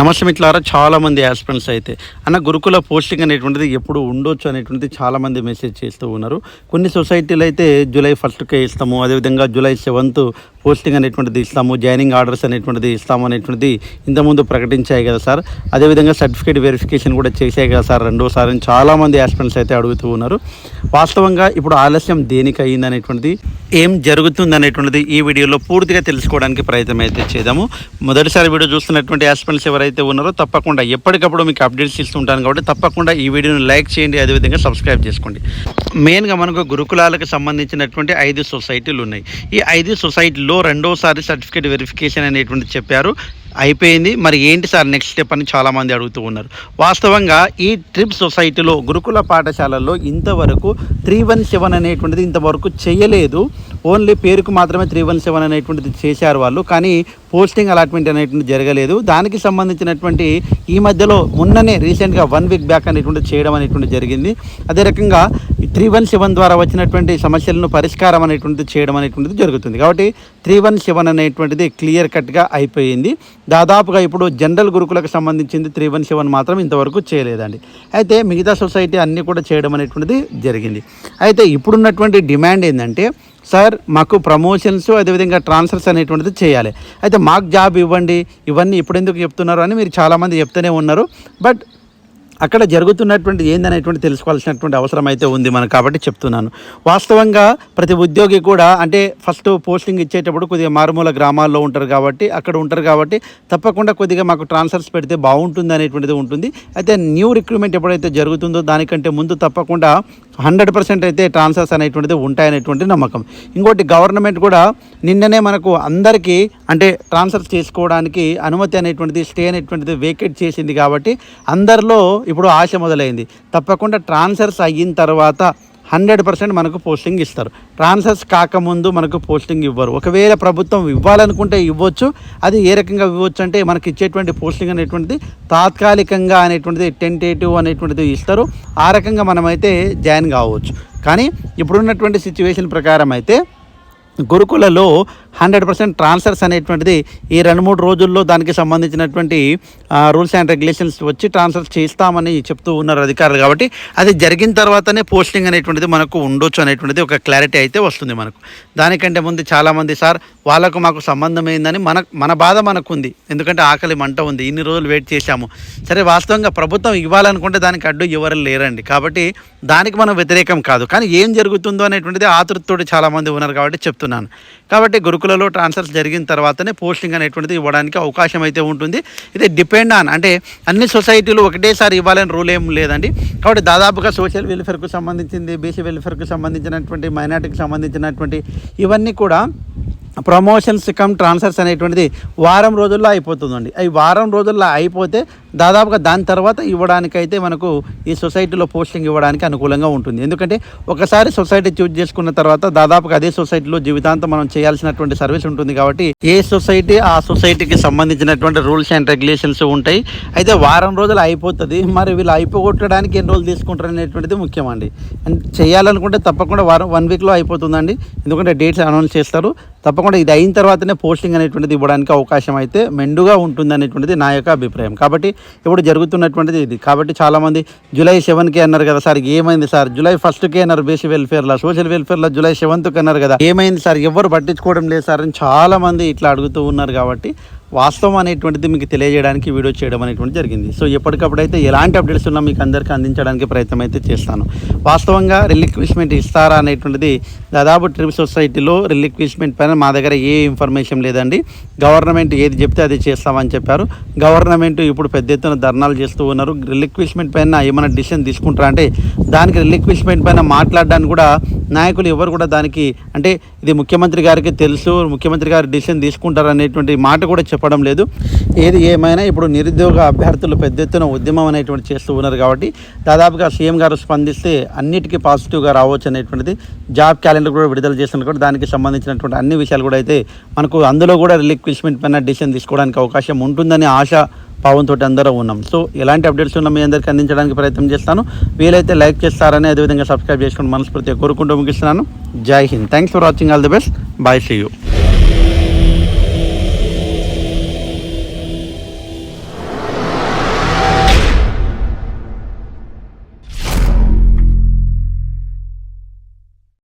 నమస్తే మిట్లారా చాలా మంది ఆస్పిరెంట్స్ అయితే. అన్న గురుకుల పోస్టింగ్ అనేటువంటిది ఎప్పుడు ఉండొచ్చు అనేటువంటిది చాలామంది మెసేజ్ చేస్తూ ఉన్నారు. కొన్ని సొసైటీలు అయితే జూలై ఫస్ట్కే ఇస్తాము అదేవిధంగా జూలై సెవెంత్ పోస్టింగ్ అనేటువంటిది ఇస్తాము జాయినింగ్ ఆర్డర్స్ అనేటువంటిది ఇస్తాము అనేటువంటిది ఇంతకుముందు ప్రకటించాయి కదా సార్. అదేవిధంగా సర్టిఫికేట్ వెరిఫికేషన్ కూడా చేశాయి కదా సార్ రెండోసారి అని చాలామంది ఆస్పిరెంట్స్ అయితే అడుగుతూ ఉన్నారు. వాస్తవంగా ఇప్పుడు ఆలస్యం దేనికి అయ్యింది అనేటువంటిది ఏం జరుగుతుంది అనేటువంటిది ఈ వీడియోలో పూర్తిగా తెలుసుకోవడానికి ప్రయత్నం అయితే చేద్దాము. మొదటిసారి వీడియో చూస్తున్నటువంటి ఆస్పిరెంట్స్ ఎవరైతే ఉన్నారో తప్పకుండా ఎప్పటికప్పుడు మీకు అప్డేట్స్ ఇస్తుంటాను కాబట్టి తప్పకుండా ఈ వీడియోని లైక్ చేయండి అదేవిధంగా సబ్స్క్రైబ్ చేసుకోండి. మెయిన్గా మనకు గురుకులాలకు సంబంధించినటువంటి ఐదు సొసైటీలు ఉన్నాయి. ఈ ఐదు సొసైటీలో రెండోసారి సర్టిఫికేట్ వెరిఫికేషన్ అనేటువంటి చెప్పారు. అయిపోయింది. మరి ఏంటి సార్ నెక్స్ట్ స్టెప్ అని చాలామంది అడుగుతూ ఉన్నారు. వాస్తవంగా ఈ ట్రిప్ సొసైటీలో గురుకుల పాఠశాలల్లో ఇంతవరకు త్రీ వన్ సెవెన్ అనేటువంటిది ఇంతవరకు చేయలేదు. ఓన్లీ పేరుకు మాత్రమే త్రీ వన్ సెవెన్ అనేటువంటిది చేశారు వాళ్ళు. కానీ పోస్టింగ్ అలాట్మెంట్ అనేటువంటి జరగలేదు. దానికి సంబంధించినటువంటి ఈ మధ్యలో మొన్ననే రీసెంట్గా వన్ వీక్ బ్యాక్ అనేటువంటి చేయడం అనేటువంటి జరిగింది. అదే రకంగా త్రీ వన్ సెవెన్ ద్వారా వచ్చినటువంటి సమస్యలను పరిష్కారం అనేటువంటిది చేయడం అనేటువంటిది జరుగుతుంది. కాబట్టి త్రీ వన్ సెవెన్ అనేటువంటిది క్లియర్ కట్గా అయిపోయింది. దాదాపుగా ఇప్పుడు జనరల్ గురుకులకు సంబంధించింది త్రీ వన్ సెవెన్ మాత్రం ఇంతవరకు చేయలేదండి. అయితే మిగతా సొసైటీ అన్నీ కూడా చేయడం అనేటువంటిది జరిగింది. అయితే ఇప్పుడున్నటువంటి డిమాండ్ ఏంటంటే సార్ మాకు ప్రమోషన్స్ అదేవిధంగా ట్రాన్స్ఫర్స్ అనేటువంటిది చేయాలి. అయితే మాకు జాబ్ ఇవ్వండి ఇవన్నీ ఇప్పుడు ఎందుకు చెప్తున్నారు అని మీరు చాలామంది చెప్తూనే ఉన్నారు. బట్ అక్కడ జరుగుతున్నటువంటి ఏందనేటువంటి తెలుసుకోవాల్సినటువంటి అవసరం అయితే ఉంది మనకు కాబట్టి చెప్తున్నాను. వాస్తవంగా ప్రతి ఉద్యోగి కూడా అంటే ఫస్ట్ పోస్టింగ్ ఇచ్చేటప్పుడు కొద్దిగా మారుమూల గ్రామాల్లో ఉంటారు కాబట్టి అక్కడ ఉంటారు కాబట్టి తప్పకుండా కొద్దిగా మాకు ట్రాన్స్ఫర్స్ పెడితే బాగుంటుంది అనేటువంటిది ఉంటుంది. అయితే న్యూ రిక్రూట్మెంట్ ఎప్పుడైతే జరుగుతుందో దానికంటే ముందు తప్పకుండా హండ్రెడ్ పర్సెంట్ అయితే ట్రాన్స్ఫర్స్ అనేటువంటిది ఉంటాయనేటువంటి నమ్మకం. ఇంకోటి గవర్నమెంట్ కూడా నిన్ననే మనకు అందరికీ అంటే ట్రాన్స్ఫర్ చేసుకోవడానికి అనుమతి అనేటువంటిది స్టే అనేటువంటిది వేకేట్ చేసింది కాబట్టి అందరిలో ఇప్పుడు ఆశ మొదలైంది. తప్పకుండా ట్రాన్స్ఫర్స్ అయిన తర్వాత హండ్రెడ్ పర్సెంట్ మనకు పోస్టింగ్ ఇస్తారు. ట్రాన్స్ఫర్స్ కాకముందు మనకు పోస్టింగ్ ఇవ్వరు. ఒకవేళ ప్రభుత్వం ఇవ్వాలనుకుంటే ఇవ్వచ్చు. అది ఏ రకంగా ఇవ్వచ్చు అంటే మనకి ఇచ్చేటువంటి పోస్టింగ్ అనేటువంటిది తాత్కాలికంగా అనేటువంటిది టెంటేటివ్ అనేటువంటిది ఇస్తారు. ఆ రకంగా మనమైతే జాయిన్ కావచ్చు. కానీ ఇప్పుడున్నటువంటి సిచ్యువేషన్ ప్రకారం అయితే గురుకులలో హండ్రెడ్ పర్సెంట్ ట్రాన్స్ఫర్స్ అనేటువంటిది ఈ రెండు మూడు రోజుల్లో దానికి సంబంధించినటువంటి రూల్స్ అండ్ రెగ్యులేషన్స్ వచ్చి ట్రాన్స్ఫర్ చేస్తామని చెప్తూ ఉన్నారు అధికారులు కాబట్టి అది జరిగిన తర్వాతనే పోస్టింగ్ అనేటువంటిది మనకు ఉండొచ్చు అనేటువంటిది ఒక క్లారిటీ అయితే వస్తుంది మనకు. దానికంటే ముందు చాలామంది సార్ వాళ్ళకు మాకు సంబంధం ఏందని మన మన బాధ మనకు ఉంది ఎందుకంటే ఆకలి మంట ఉంది ఇన్ని రోజులు వెయిట్ చేశాము. సరే వాస్తవంగా ప్రభుత్వం ఇవ్వాలనుకుంటే దానికి అడ్డు ఎవరు లేరండి. కాబట్టి దానికి మనం వ్యతిరేకం కాదు. కానీ ఏం జరుగుతుందో అనేటువంటిది ఆతృతతోటి చాలామంది ఉన్నారు కాబట్టి చెప్తున్నాను. కాబట్టి బ్యాంకులలో ట్రాన్స్ఫర్స్ జరిగిన తర్వాతనే పోస్టింగ్ అనేటువంటిది ఇవ్వడానికి అవకాశం అయితే ఉంటుంది. ఇది డిపెండ్ ఆన్ అంటే అన్ని సొసైటీలు ఒకటేసారి ఇవ్వాలని రూల్ ఏం లేదండి. కాబట్టి దాదాపుగా సోషల్ వెల్ఫేర్కు సంబంధించింది బీసీ వెల్ఫేర్కు సంబంధించినటువంటి మైనార్టీకి సంబంధించినటువంటి ఇవన్నీ కూడా ప్రమోషన్స్ కమ్ ట్రాన్స్ఫర్స్ అనేటువంటిది వారం రోజుల్లో అయిపోతుందండి. అవి వారం రోజుల్లో అయిపోతే దాదాపుగా దాని తర్వాత ఇవ్వడానికైతే మనకు ఈ సొసైటీలో పోస్టింగ్ ఇవ్వడానికి అనుకూలంగా ఉంటుంది. ఎందుకంటే ఒకసారి సొసైటీ చూజ్ చేసుకున్న తర్వాత దాదాపుగా అదే సొసైటీలో జీవితాంతం మనం చేయాల్సినటువంటి సర్వీస్ ఉంటుంది కాబట్టి ఏ సొసైటీ ఆ సొసైటీకి సంబంధించినటువంటి రూల్స్ అండ్ రెగ్యులేషన్స్ ఉంటాయి. అయితే వారం రోజులు అయిపోతుంది. మరి వీళ్ళు అయిపోగొట్టడానికి ఎన్ని రోజులు తీసుకుంటారు అనేటువంటిది ముఖ్యమండి. చేయాలనుకుంటే తప్పకుండా వారం వన్ వీక్లో అయిపోతుందండి. ఎందుకంటే డేట్స్ అనౌన్స్ చేస్తారు. తప్పకుండా ఇది అయిన తర్వాతనే పోస్టింగ్ అనేటువంటిది ఇవ్వడానికి అవకాశం అయితే మెండుగా ఉంటుంది అనేటువంటిది నా యొక్క అభిప్రాయం. కాబట్టి ఇప్పుడు జరుగుతున్నటువంటిది ఇది. కాబట్టి చాలామంది జూలై సెవెన్కి అన్నారు కదా సార్ ఏమైంది సార్? జూలై ఫస్ట్కి అన్నారు బేసిక్ వెల్ఫేర్లో సోషల్ వెల్ఫేర్లో జూలై సెవెంత్కి అన్నారు కదా. ఏమైంది సార్? ఎవరు పట్టించుకోవడం లేదు సార్ అని చాలామంది ఇట్లా అడుగుతూ ఉన్నారు కాబట్టి వాస్తవం అనేటువంటిది మీకు తెలియజేయడానికి వీడియో చేయడం అనేటువంటి జరిగింది. సో ఎప్పటికప్పుడు అయితే ఎలాంటి అప్డేట్స్ ఉన్నా మీకు అందరికీ అందించడానికి ప్రయత్నం అయితే చేస్తాను. వాస్తవంగా రిలిక్విష్మెంట్ ఇస్తారా అనేటువంటిది దాదాపు ట్రిప్ సొసైటీలో రిలిక్విష్మెంట్ పైన మా దగ్గర ఏ ఇన్ఫర్మేషన్ లేదండి. గవర్నమెంట్ ఏది చెప్తే అది చేస్తామని చెప్పారు. గవర్నమెంట్ ఇప్పుడు పెద్ద ఎత్తున ధర్నాలు చేస్తూ ఉన్నారు. రిలిక్విష్మెంట్ పైన ఏమైనా డిసిషన్ తీసుకుంటారా అంటే దానికి రిలిక్విష్మెంట్ పైన మాట్లాడడానికి కూడా నాయకులు ఎవరు కూడా దానికి అంటే ఇది ముఖ్యమంత్రి గారికి తెలుసు ముఖ్యమంత్రి గారు డిసిషన్ తీసుకుంటారు అనేటువంటి మాట కూడా చెప్పడం లేదు. ఏది ఏమైనా ఇప్పుడు నిరుద్యోగ అభ్యర్థులు పెద్ద ఎత్తున ఉద్యమం అనేటువంటి చేస్తూ ఉన్నారు కాబట్టి దాదాపుగా సీఎం గారు స్పందిస్తే అన్నిటికీ పాజిటివ్గా రావచ్చు అనేటువంటిది జాబ్ క్యాలెండర్ కూడా విడుదల చేస్తున్నారు కూడా దానికి సంబంధించినటువంటి అన్ని విషయాలు కూడా అయితే మనకు అందులో కూడా రిలీక్విష్మెంట్ పైన డిసిషన్ తీసుకోవడానికి అవకాశం ఉంటుందని ఆశ భావంతో అందరూ ఉన్నాం. సో ఎలాంటి అప్డేట్స్ ఉన్నా మీ అందరికీ అందించడానికి ప్రయత్నం చేస్తాను. వీలైతే లైక్ చేస్తారని అదేవిధంగా సబ్స్క్రైబ్ చేసుకుని మనస్ఫూర్తిగా కోరుకుంటూ ముగిస్తున్నాను. Jai Hind. Thanks for watching all the best bye see you